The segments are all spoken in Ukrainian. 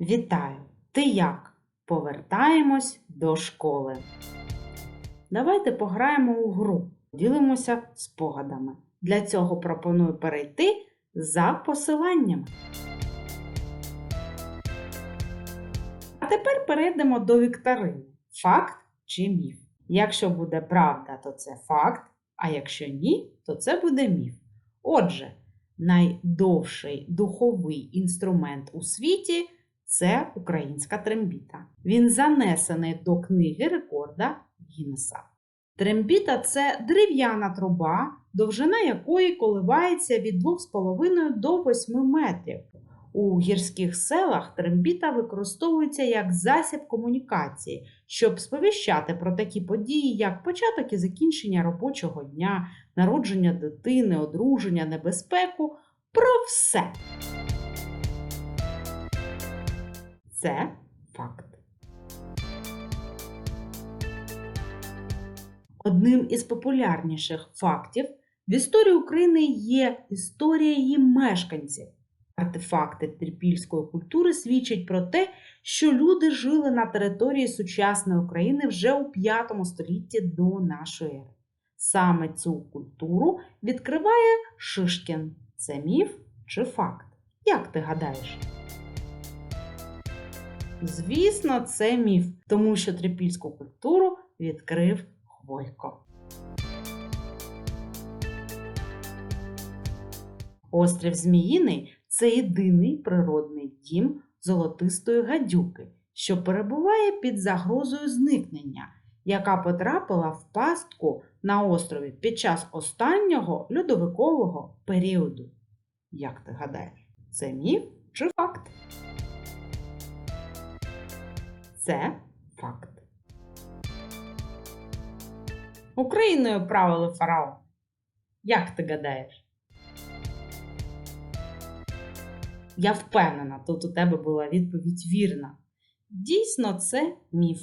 Вітаю! Ти як? Повертаємось до школи. Давайте пограємо у гру. Ділимося спогадами. Для цього пропоную перейти за посиланнями. А тепер перейдемо до вікторини. Факт чи міф? Якщо буде правда, то це факт, а якщо ні, то це буде міф. Отже, найдовший духовий інструмент у світі це українська трембіта. Він занесений до книги рекорда Гіннеса. Трембіта це дерев'яна труба, довжина якої коливається від 2,5 до 8 метрів. У гірських селах трембіта використовується як засіб комунікації, щоб сповіщати про такі події, як початок і закінчення робочого дня, народження дитини, одруження, небезпеку, про все. Це факт. Одним із популярніших фактів в історії України є історія її мешканців. Артефакти трипільської культури свідчать про те, що люди жили на території сучасної України вже у 5 столітті до нашої ери. Саме цю культуру відкриває Шишкін. Це міф чи факт? Як ти гадаєш? Звісно, це міф, тому що трипільську культуру відкрив Хвойко. Острів Зміїний це єдиний природний дім золотистої гадюки, що перебуває під загрозою зникнення, яка потрапила в пастку на острові під час останнього льодовикового періоду. Як ти гадаєш, це міф чи факт? Це факт. Україною правили фараон. Як ти гадаєш? Я впевнена, тут у тебе була відповідь вірна. Дійсно, це міф.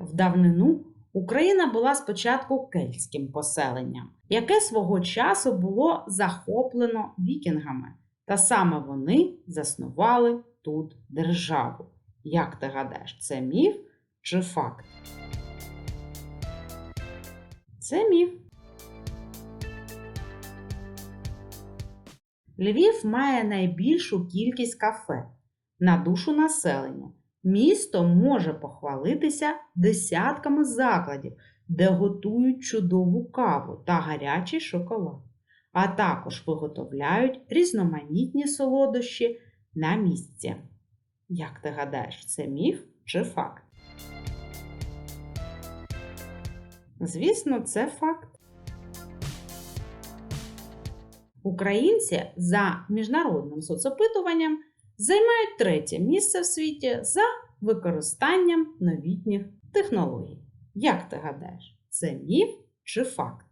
В давнину Україна була спочатку кельтським поселенням, яке свого часу було захоплено вікінгами, та саме вони заснували тут державу. Як ти гадаєш, це міф чи факт? Це міф. Львів має найбільшу кількість кафе на душу населення. Місто може похвалитися десятками закладів, де готують чудову каву та гарячий шоколад, а також виготовляють різноманітні солодощі на місці. Як ти гадаєш, це міф чи факт? Звісно, це факт. Українці за міжнародним соцопитуванням займають третє місце в світі за використанням новітніх технологій. Як ти гадаєш, це міф чи факт?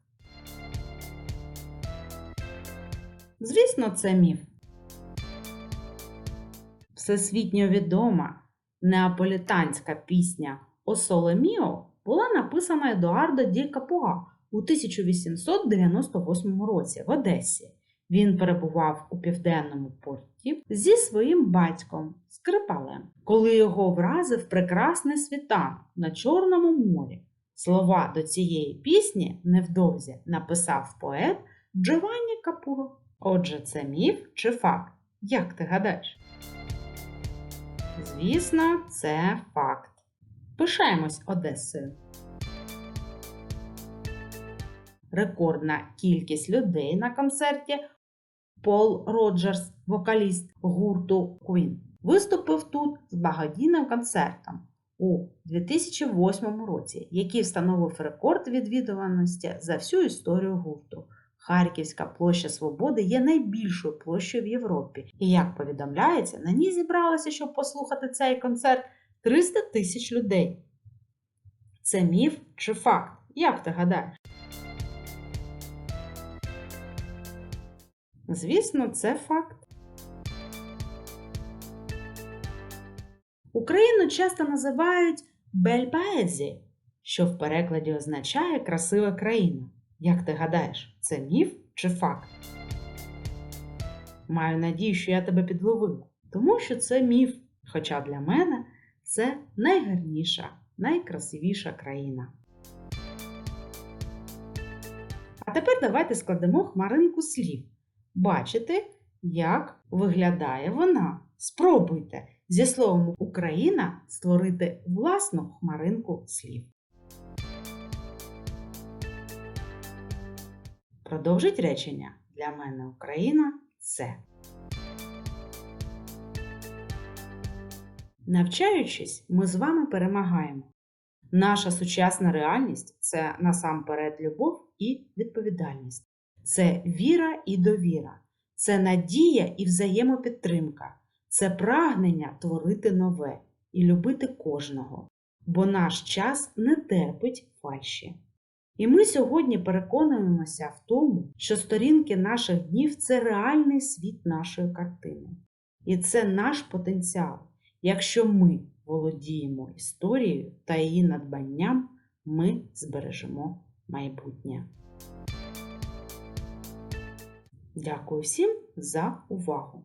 Звісно, це міф. Всесвітньо відома неаполітанська пісня «О Соле Міо» була написана Едуардо Ді Капуа у 1898 році в Одесі. Він перебував у південному порті зі своїм батьком Скрипалем, коли його вразив прекрасний світанок на Чорному морі. Слова до цієї пісні невдовзі написав поет Джованні Капуро. Отже, це міф чи факт? Як ти гадаєш? Звісно, це факт. Пишаємось Одесою. Рекордна кількість людей на концерті Пол Роджерс, вокаліст гурту Queen, виступив тут з благодійним концертом у 2008 році, який встановив рекорд відвідуваності за всю історію гурту. Харківська площа Свободи є найбільшою площею в Європі, і, як повідомляється, на ній зібралося, щоб послухати цей концерт 300 тисяч людей. Це міф чи факт? Як ти гадаєш? Звісно, це факт. Україну часто називають Бельпаезі, що в перекладі означає красива країна. Як ти гадаєш, це міф чи факт? Маю надію, що я тебе підловила, тому що це міф. Хоча для мене це найгарніша, найкрасивіша країна. А тепер давайте складемо хмаринку слів. Бачите, як виглядає вона. Спробуйте зі словом Україна створити власну хмаринку слів. Продовжить речення. Для мене Україна це. Навчаючись, ми з вами перемагаємо. Наша сучасна реальність це насамперед любов і відповідальність. Це віра і довіра, це надія і взаємопідтримка, це прагнення творити нове і любити кожного, бо наш час не терпить фальші. І ми сьогодні переконуємося в тому, що сторінки наших днів це реальний світ нашої картини. І це наш потенціал. Якщо ми володіємо історією та її надбанням, ми збережемо майбутнє. Дякую всім за увагу!